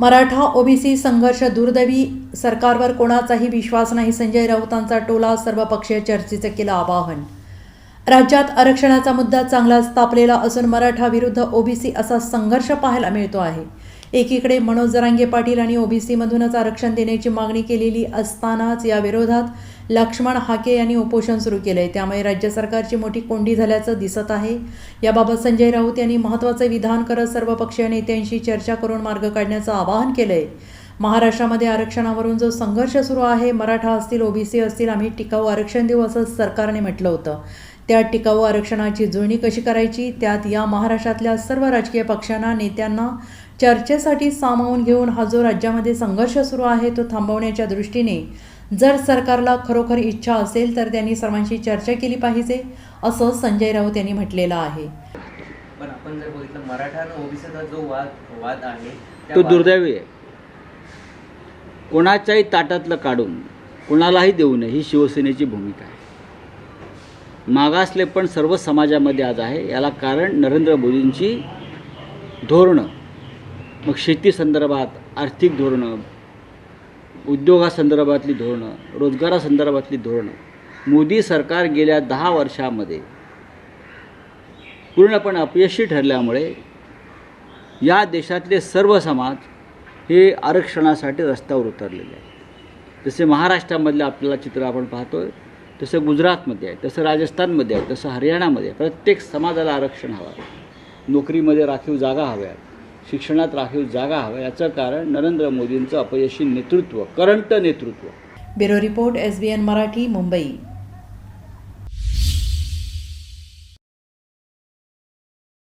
Maratha OBC संघर्ष दुर्दैवी सरकारवर कोणाचाही विश्वास नाही संजय राऊतांचा टोला सर्वपक्षीय चर्चेचं केलं आवाहन. राज्यात आरक्षणाचा मुद्दा चांगलाच तापलेला असून मराठा विरुद्ध ओबीसी असा संघर्ष पाहायला मिळतो आहे. एकीकडे मनोज जरांगे पाटील आणि ओबीसीमधूनच आरक्षण देण्याची मागणी केलेली असतानाच या विरोधात लक्ष्मण हाके यांनी उपोषण सुरू केलं आहे त्यामुळे राज्य सरकारची मोठी कोंडी झाल्याचं दिसत आहे. याबाबत संजय राऊत यांनी महत्त्वाचं विधान करत सर्वपक्षीय नेत्यांशी चर्चा करून मार्ग काढण्याचं आवाहन केलं आहे महाराष्ट्रामध्ये आरक्षणावरून जो संघर्ष सुरू आहे मराठा असतील ओबीसी असतील आम्ही टिकाऊ आरक्षण देऊ असं सरकारने म्हटलं होतं. त्या टिकाऊ आरक्षणाची जुळणी कशी करायची? त्यात या महाराष्ट्रातल्या सर्व राजकीय पक्षांना नेत्यांना चर्चेसाठी सामावून घेऊन हा जो राज्यामध्ये संघर्ष सुरू आहे तो थांबवण्याच्या दृष्टीने जर सरकारला खरोखर इच्छा असेल तर त्यांनी सर्वांशी चर्चा केली पाहिजे असं संजय राऊत यांनी म्हटलेलं आहे. पण आपण जर बघितलं मराठा आणि ओबीसीचा जो वाद वाद आहे त्या तो वाद- दुर्दैवी आहे. कोणाच्याही ताटातलं काढून कोणालाही देऊ नये ही शिवसेनेची भूमिका आहे. मागासले पण सर्व समाजामध्ये आज आहे. याला कारण नरेंद्र मोदींची धोरणं. मग शेती संदर्भात आर्थिक धोरणं उद्योगासंदर्भातली धोरणं रोजगारासंदर्भातली धोरणं. मोदी सरकार गेल्या दहा वर्षामध्ये पूर्णपणे अपयशी ठरल्यामुळे या देशातले सर्व समाज हे आरक्षणासाठी रस्त्यावर उतरलेले आहेत. जसे महाराष्ट्रामधलं आपल्याला चित्र आपण पाहतोय तसं गुजरातमध्ये आहे तसं राजस्थानमध्ये आहे तसं हरियाणामध्ये आहे. प्रत्येक समाजाला आरक्षण हवं आहे. नोकरीमध्ये राखीव जागा हव्या शिक्षणात राखीव जागा हवा याचं कारण नरेंद्र मोदींचं अपयशी नेतृत्व करंट नेतृत्व. Bureau report S B N Marathi Mumbai.